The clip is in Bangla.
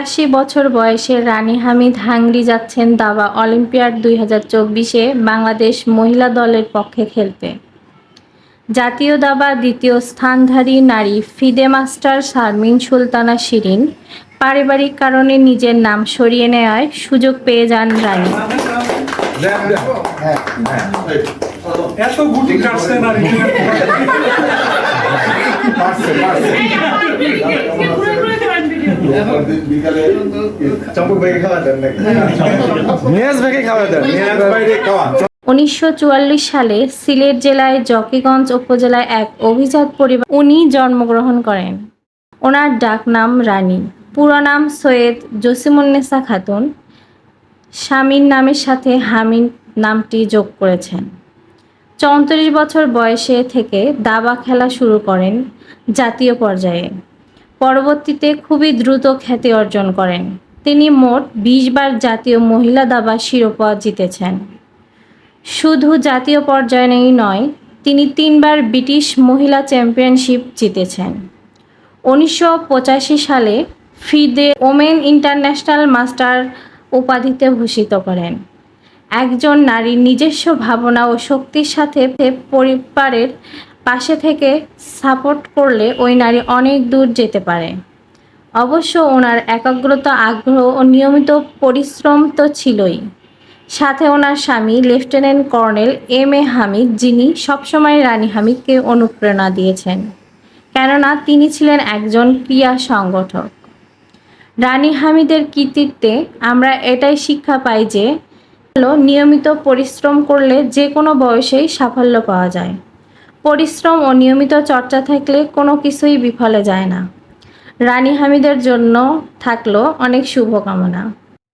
একাশি বছর বয়সে রানী হামিদ হাঙ্গরি যাচ্ছেন দাবা অলিম্পিয়াড দুই হাজার চব্বিশে বাংলাদেশ মহিলা দলের পক্ষে খেলতে জাতীয় দাবা দ্বিতীয় স্থানধারী নারী ফিদে মাস্টার শারমিন সুলতানা শিরিন পারিবারিক কারণে নিজের নাম সরিয়ে নেওয়ায় সুযোগ পেয়ে যান রানী এত উনিশশো চুয়াল্লিশ সালে সিলেট জেলায় জকিগঞ্জ উপজেলায় এক অভিজাত পরিবার উনি জন্মগ্রহণ করেন। ওনার ডাক নাম রানী। পুরো নাম সৈয়দ জসিমুন্নেসা খাতুন। স্বামীর নামের সাথে হামিদ নামটি যোগ করেছেন। চৌত্রিশ বছর বয়সে থেকে দাবা খেলা শুরু করেন জাতীয় পর্যায়ে। পরবর্তীতে খুবই দ্রুত খ্যাতি অর্জন করেন। তিনি মোট বিশ বার জাতীয় মহিলা দাবা শিরোপা জিতেছেন। শুধু জাতীয় পর্যায়েই নয়, তিনি তিনবার ব্রিটিশ মহিলা চ্যাম্পিয়নশিপ জিতেছেন। উনিশশো পঁচাশি সালে ফিদে ওমেন ইন্টারন্যাশনাল মাস্টার উপাধিতে ভূষিত করেন। একজন নারীর নিজস্ব ভাবনা ও শক্তির সাথে পরিবারের পাশে থেকে সাপোর্ট করলে ওই নারী অনেক দূর যেতে পারে। অবশ্য ওনার একাগ্রতা, আগ্রহ ও নিয়মিত পরিশ্রম তো ছিলই। সাথে ওনার স্বামী, lieutenant colonel M A Hamid, যিনি সবসময় রানী হামিদকে অনুপ্রেরণা দিয়েছেন। কেননা তিনি ছিলেন একজন ক্রিয়া সংগঠক। রানী হামিদের কৃতিত্বে আমরা এটাই শিক্ষা পাই যে, নিয়মিত পরিশ্রম করলে যে কোনো বয়সেই সাফল্য পাওয়া যায়। পরিশ্রম ও নিয়মিত চর্চা থাকলে কোনো কিছুই বিফলে যায় না। রানী হামিদের জন্য থাকল অনেক শুভকামনা।